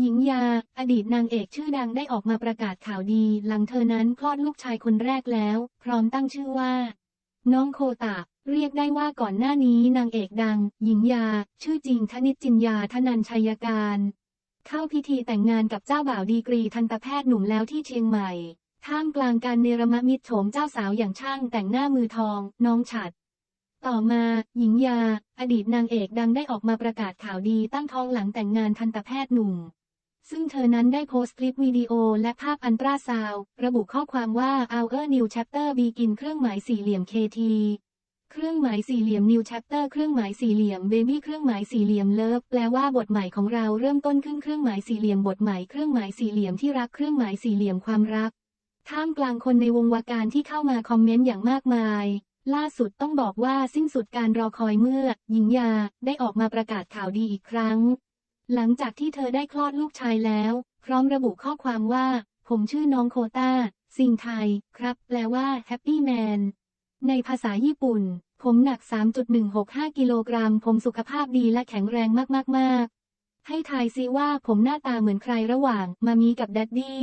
หญิงยา อดีตนางเอกชื่อดังได้ออกมาประกาศข่าวดี หลังเธอนั้นคลอดลูกชายคนแรกแล้ว พร้อมตั้งชื่อว่า น้องโคตะ เรียกได้ว่าก่อนหน้านี้นางเอกดัง หญิงยา ชื่อจริงธนิจจินยาธนันชัยการ เข้าพิธีแต่งงานกับเจ้าบ่าวดีกรีทันตแพทย์หนุ่มแล้วที่เชียงใหม่ ท่ามกลางการเนรมมิตรโฉมเจ้าสาวอย่างช่างแต่งหน้ามือทอง น้องฉัดต่อมา หญิงยา อดีตนางเอกดังได้ออกมาประกาศข่าวดีตั้งท้องหลังแต่งงานทันตแพทย์หนุ่ม ซึ่งเธอนั้นได้โพสต์คลิปวิดีโอและภาพอันตราซาว ระบุข้อความว่า Our New Chapter Begin เครื่องหมายสี่เหลี่ยม KT เครื่องหมายสี่เหลี่ยม New Chapter เครื่องหมายสี่เหลี่ยม Baby เครื่องหมายสี่เหลี่ยม Love แปลว่าบทใหม่ของเราเริ่มต้นขึ้นเครื่องหมายสี่เหลี่ยมบทใหม่เครื่องหมายสี่เหลี่ยมที่รักเครื่องหมายสี่เหลี่ยมความรัก ท่ามกลางคนในวงวาการที่เข้ามาคอมเมนต์อย่างมากมาย ล่าสุดต้องบอกว่าสิ้นสุดการรอคอยเมื่อหญิงยาได้ออกมาประกาศข่าวดีอีกครั้ง หลังจากที่เธอได้คลอดลูกชายแล้ว พร้อมระบุข้อความว่า ผมชื่อน้องโคตาสิงไทย ครับ แปลว่าแฮปปี้แมนในภาษาญี่ปุ่น ผมหนัก 3.165 กิโลกรัม ผมสุขภาพดีและแข็งแรงมากๆๆให้ทายซิว่าผมหน้าตาเหมือนใครระหว่างมามีกับแดดดี้